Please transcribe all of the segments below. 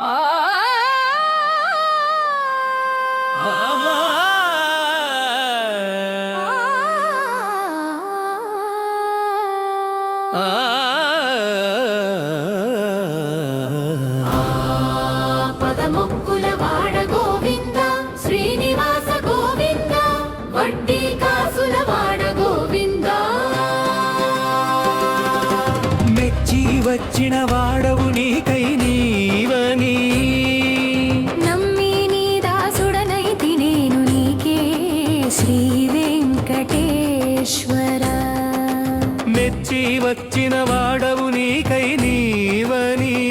Ah. ah. ah. వచ్చిన వాడవు నీకై నీవని. నమ్మి నీ దాసుడనైతి నేను నీకే శ్రీ వెంకటేశ్వర. మెచ్చి వచ్చిన వాడవు నీకై నీవని.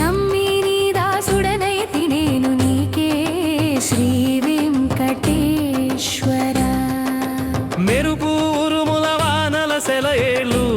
నమ్మి నీ దాసుడనైతి నేను నీకే శ్రీ వెంకటేశ్వర. మెరుపు ఉరుముల వానల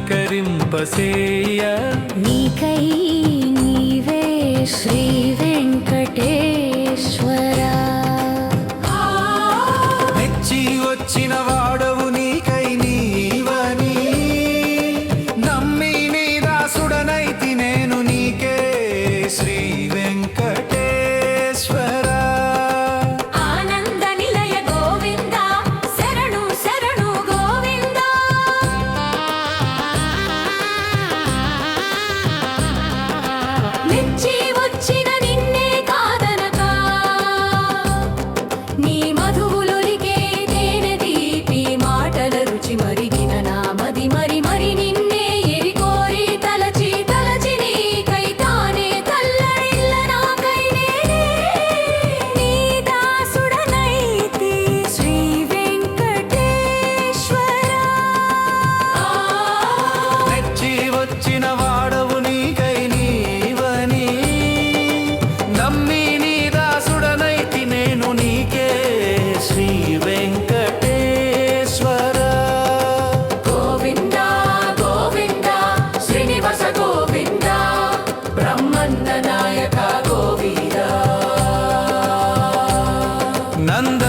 పులకరింపసేయ నీకై నీవే శ్రీ వెంకటేశ్వరా. వచ్చి వచ్చిన వాడు tout voulu.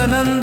yanında